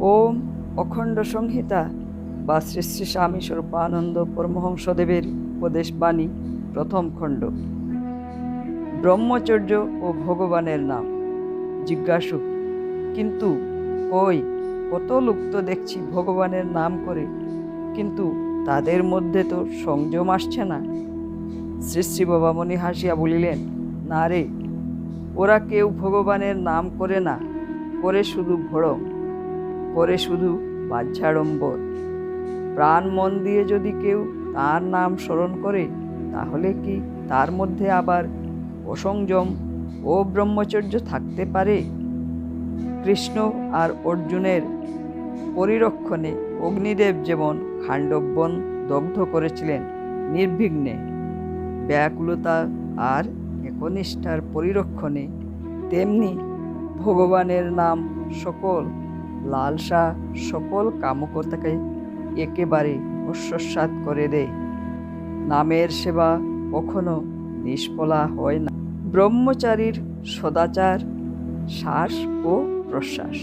ওম অখণ্ড সংহিতা বা শ্রী শ্রী স্বামী স্বরূপানন্দ পরমহংসদেবের উপদেশ বাণী, প্রথম খণ্ড। ব্রহ্মচর্য ও ভগবানের নাম। জিজ্ঞাসু, কিন্তু কই, কত লোক তো দেখছি ভগবানের নাম করে, কিন্তু তাদের মধ্যে তো সংযম আসছে না? শ্রী শ্রী বাবামণি হাসিয়া বলিলেন, না রে, ওরা কেউ ভগবানের নাম করে না, করে শুধু ভড়ং করে শুধু বাহ্যাড়ম্বর। প্রাণ মন দিয়ে যদি কেউ তার নাম স্মরণ করে, তাহলে কি তার মধ্যে আবার অসংযম ও ব্রহ্মচর্য থাকতে পারে? কৃষ্ণ আর অর্জুনের পরিরক্ষণে অগ্নিদেব যেমন খাণ্ডবন দগ্ধ করেছিলেন নির্বিঘ্নে, ব্যাকুলতা আর একনিষ্ঠার পরিরক্ষণে, তেমনি ভগবানের নাম সকল লালসা সকল কামকর্তাকে একেবারে অশ্বসাত করে দেয়। নামের সেবা কখনো নিষ্ফলা হয় না। ব্রহ্মচারীর সদাচার, শ্বাস ও প্রশ্বাস।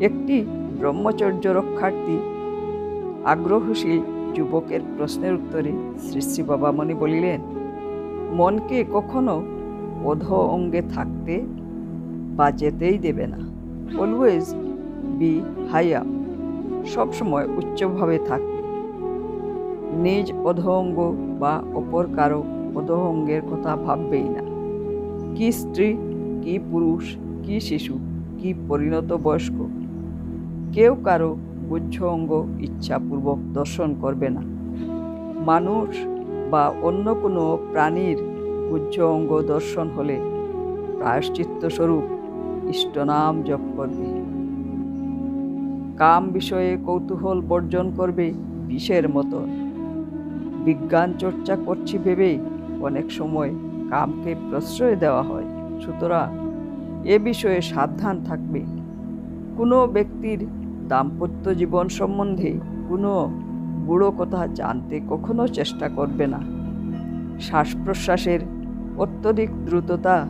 একটি ব্রহ্মচর্য রক্ষার্থী আগ্রহশীল যুবকের প্রশ্নের উত্তরে শ্রী শ্রী বাবামণি বলিলেন, মনকে কখনো অধ অঙ্গে থাকতে বা যেতেই দেবে না। অলওয়েজ বি হাইয়া সবসময় উচ্চভাবে থাকবে নিজ অধঅঙ্গ বা অপর কারও অধঅঙ্গের কথা ভাববেই না। কি স্ত্রী, কি পুরুষ, কি শিশু, কি পরিণত বয়স্ক, কেউ কারও গুচ্ছ অঙ্গ ইচ্ছাপূর্বক দর্শন করবে না। মানুষ বা অন্য কোনো প্রাণীর গুচ্ছ অঙ্গ দর্শন হলে প্রায়শ্চিত্তস্বরূপ ইষ্টনাম জপ করবে। কাম বিষয়ে কৌতূহল বর্জন করবে বিষের মতো। বিজ্ঞান চর্চা করছি ভেবে অনেক সময় কামকে প্রশ্রয় দেওয়া হয়। সুতরাং এ বিষয়ে সাবধান থাকবে। কোনো ব্যক্তির দাম্পত্য জীবন সম্বন্ধে কোনো বুড়ো কথা জানতে কখনো চেষ্টা করবে না। শ্বাস প্রশ্বাসের অত্যধিক দ্রুততা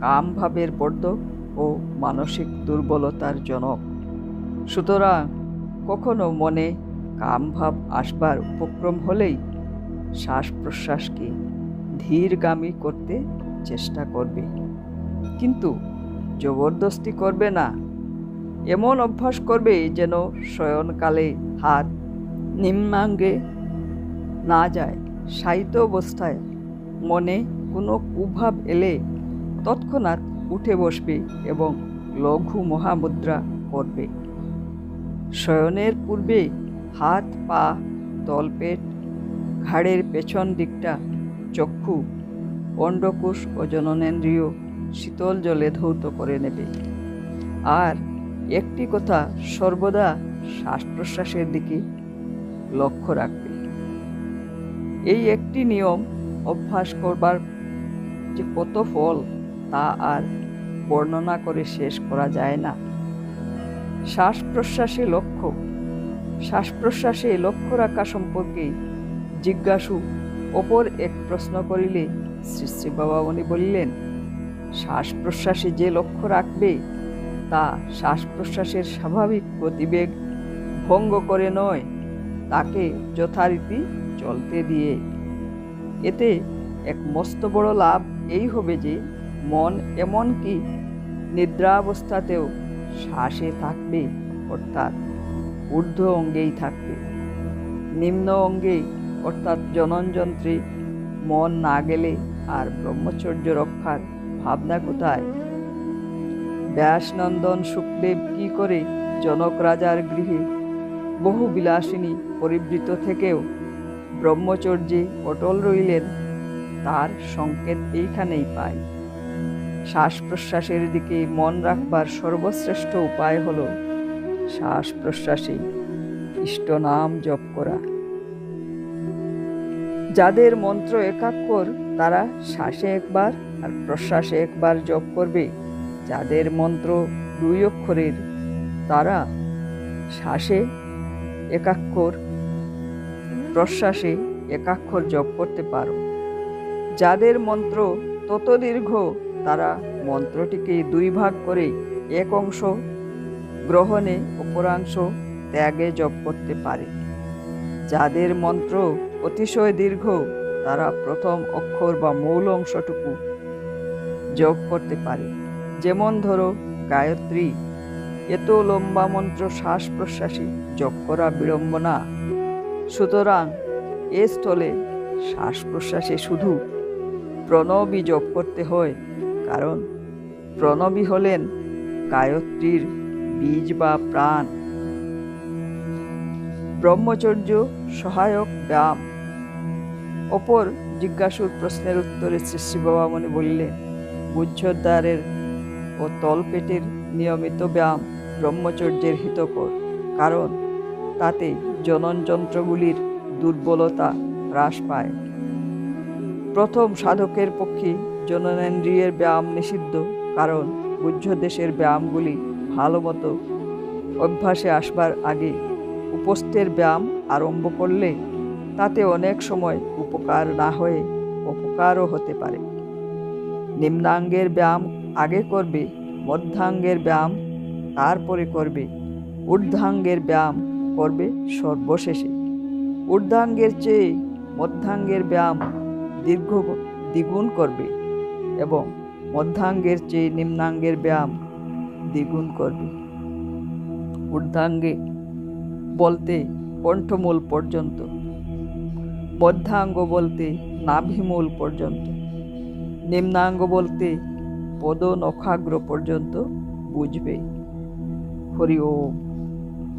কামভাবের বর্ধক ও মানসিক দুর্বলতার জনক। সুতরাং কখনো মনে কামভাব আসবার উপক্রম হলেই শ্বাস প্রশ্বাসকে ধীরগামী করতে চেষ্টা করবে। কিন্তু জবরদস্তি করবে না। এমন অভ্যাস করবে যেন শয়নকালে হাত নিম্নাঙ্গে না যায়। সাহিত্য অবস্থায় মনে কোনো কুভাব এলে তৎক্ষণাৎ উঠে বসবে এবং লঘু মহামুদ্রা করবে। শয়নের পূর্বে হাত, পা, তলপেট, ঘাড়ের পেছন দিকটা, চক্ষু অন্ডকোষ ও জননেন্দ্রিয় শীতল জলে ধৌত করে নেবে। আর একটি কথা সর্বদা শ্বাস প্রশ্বাসের দিকে লক্ষ্য রাখবে। এই একটি নিয়ম অভ্যাস করবার যে কত ফল তা আর বর্ণনা করে শেষ করা যায় না। শ্বাস প্রশ্বাসে লক্ষ্য। শ্বাস প্রশ্বাসে লক্ষ্য রাখা সম্পর্কে জিজ্ঞাসু অপর এক প্রশ্ন করিলে শ্রী শ্রী বাবামণি বলিলেন শ্বাস প্রশ্বাসে যে লক্ষ্য রাখবে, তা শ্বাস প্রশ্বাসের স্বাভাবিক গতিবেগ ভঙ্গ করে নয়, তাকে যথারীতি চলতে দিয়ে। এতে এক মস্ত বড় লাভ এই হবে যে, মন এমনকি নিদ্রাবস্থাতেও শ্বাসে থাকবে, অর্থাৎ ঊর্ধ্ব অঙ্গেই থাকবে। নিম্ন অঙ্গে অর্থাৎ জননযন্ত্রে মন না গেলে আর ব্রহ্মচর্য রক্ষার ভাবনা কোথায়? ব্যাসনন্দন সুখদেব কি করে জনক রাজার গৃহে বহু বিলাসিনী পরিবৃত থেকেও ব্রহ্মচর্যে অটল রইলেন, তার সংকেত এইখানেই পাই শ্বাস প্রশ্বাসের দিকে মন রাখবার সর্বশ্রেষ্ঠ উপায় হল শ্বাস প্রশ্বাসে ইষ্টনাম জপ করা। যাদের মন্ত্র একাক্ষর, তারা শ্বাসে একবার আর প্রশ্বাসে একবার জপ করবে। যাদের মন্ত্র দুই অক্ষরের, তারা শ্বাসে একাক্ষর, প্রশ্বাসে একাক্ষর জপ করতে পারো। যাদের মন্ত্র তত দীর্ঘ তারা মন্ত্রটিকে দুই ভাগ করে এক অংশ গ্রহণে অপরাংশ ত্যাগে জপ করতে পারে। যাদের মন্ত্র অতিশয় দীর্ঘ, তারা প্রথম অক্ষর বা মূল অংশটুকু জপ করতে পারে। যেমন ধরো, গায়ত্রী, এত লম্বা মন্ত্র শ্বাস প্রশ্বাসে জপ করা বিড়ম্বনা। সুতরাং এ স্থলে শ্বাস প্রশ্বাসে শুধু প্রণবী জপ করতে হয়। কারণ প্রণবী হলেন গায়ত্রীর বীজ বা প্রাণ। ব্রহ্মচর্য সহায়ক ব্যায়াম। অপর জিজ্ঞাসুর প্রশ্নের উত্তরে শ্রী শ্রী বাবামণি বললেন গুজ্জদ্বারের ও তলপেটের নিয়মিত ব্যায়াম ব্রহ্মচর্যের হিতকর, কারণ তাতে জননযন্ত্রগুলির দুর্বলতা হ্রাস পায়। প্রথম সাধকের পক্ষে জননেন্দ্রিয়ের ব্যায়াম নিষিদ্ধ, কারণ গুজ্জ দেশের ব্যায়ামগুলি ভালো মতো অভ্যাসে আসবার আগে উপস্থের ব্যায়াম আরম্ভ করলে তাতে অনেক সময় উপকার না হয়ে অপকারও হতে পারে। নিম্নাঙ্গের ব্যায়াম আগে করবে, মধ্যাঙ্গের ব্যায়াম তারপরে করবে, ঊর্ধ্বাঙ্গের ব্যায়াম করবে সর্বশেষে। ঊর্ধ্বাঙ্গের চেয়ে মধ্যাঙ্গের ব্যায়াম দীর্ঘ দ্বিগুণ করবে। এবং মধ্যাঙ্গের চেয়ে নিম্নাঙ্গের ব্যায়াম দ্বিগুণ করবে। ঊর্ধ্বাঙ্গে বলতে কণ্ঠমূল পর্যন্ত মধ্যাঙ্গ বলতে নাভিমূল পর্যন্ত নিম্নাঙ্গ বলতে পদ নখাগ্র পর্যন্ত বুঝবে। হরি ওম।